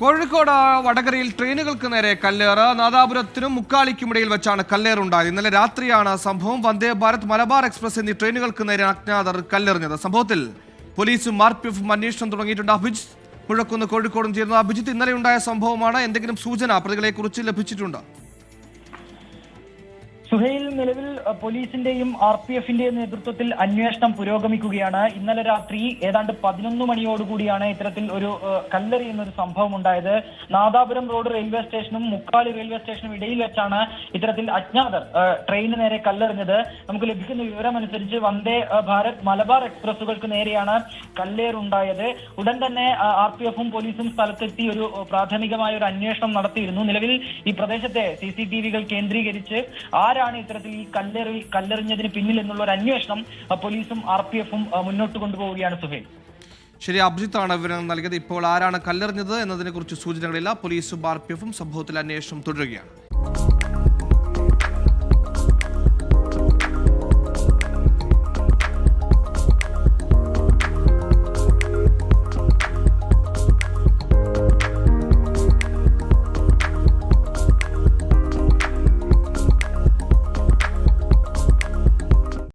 കോഴിക്കോട് വടകരയിൽ ട്രെയിനുകൾക്ക് നേരെ കല്ലേറ്. നാദാപുരത്തിനും മുക്കാലിക്കുമിടയിൽ വെച്ചാണ് കല്ലേറുണ്ടായത്. ഇന്നലെ രാത്രിയാണ് സംഭവം. വന്ദേ ഭാരത് മലബാർ എക്സ്പ്രസ് എന്നീ ട്രെയിനുകൾക്ക് നേരെ അജ്ഞാതർ കല്ലെറിഞ്ഞത്. സംഭവത്തിൽ പോലീസും ആർ പി എഫും അന്വേഷണം തുടങ്ങിയിട്ടുണ്ട്. അഭിജിത്ത് മുഴക്കുന്ന് കോഴിക്കോടും ചേരുന്നു അഭിജിത്ത് ഇന്നലെ ഉണ്ടായ സംഭവമാണ് എന്തെങ്കിലും സൂചന പ്രതികളെ കുറിച്ച് ലഭിച്ചിട്ടുണ്ട്? സുഹൈൽ നിലവിൽ പോലീസിന്റെയും ആർ പി എഫിന്റെയും നേതൃത്വത്തിൽ അന്വേഷണം പുരോഗമിക്കുകയാണ്. ഇന്നലെ രാത്രി ഏതാണ്ട് പതിനൊന്ന് മണിയോടുകൂടിയാണ് ഇത്തരത്തിൽ ഒരു കല്ലെറിയുന്ന ഒരു സംഭവം ഉണ്ടായത് നാദാപുരം റോഡ് റെയിൽവേ സ്റ്റേഷനും മുക്കാലി റെയിൽവേ സ്റ്റേഷനും ഇടയിൽ വെച്ചാണ് ഇത്തരത്തിൽ അജ്ഞാതർ ട്രെയിന് നേരെ കല്ലെറിഞ്ഞത്. നമുക്ക് ലഭിക്കുന്ന വിവരമനുസരിച്ച് വന്ദേ ഭാരത് മലബാർ എക്സ്പ്രസുകൾക്ക് നേരെയാണ് കല്ലേറുണ്ടായത്. ഉടൻ തന്നെ ആർ പി എഫും പോലീസും സ്ഥലത്തെത്തി ഒരു പ്രാഥമികമായ ഒരു അന്വേഷണം നടത്തിയിരുന്നു. നിലവിൽ ഈ പ്രദേശത്തെ സി സി ടി വികൾ കേന്ദ്രീകരിച്ച് ആരാണ് ഇത്തരത്തിൽ ഈ കല്ലെറി കല്ലെറിഞ്ഞതിന് പിന്നിൽ എന്നുള്ള ഒരു അന്വേഷണം പോലീസും ആർ പി എഫും മുന്നോട്ട് കൊണ്ടുപോവുകയാണ് സുഹേൽ. ശരി അഭിജിത്താണ് വിവരങ്ങൾ നൽകിയത്. ഇപ്പോൾ ആരാണ് കല്ലെറിഞ്ഞത് എന്നതിനെ കുറിച്ച് സൂചനകളില്ല. പോലീസും ആർ പി എഫും സംഭവത്തിൽ അന്വേഷണം തുടരുകയാണ്.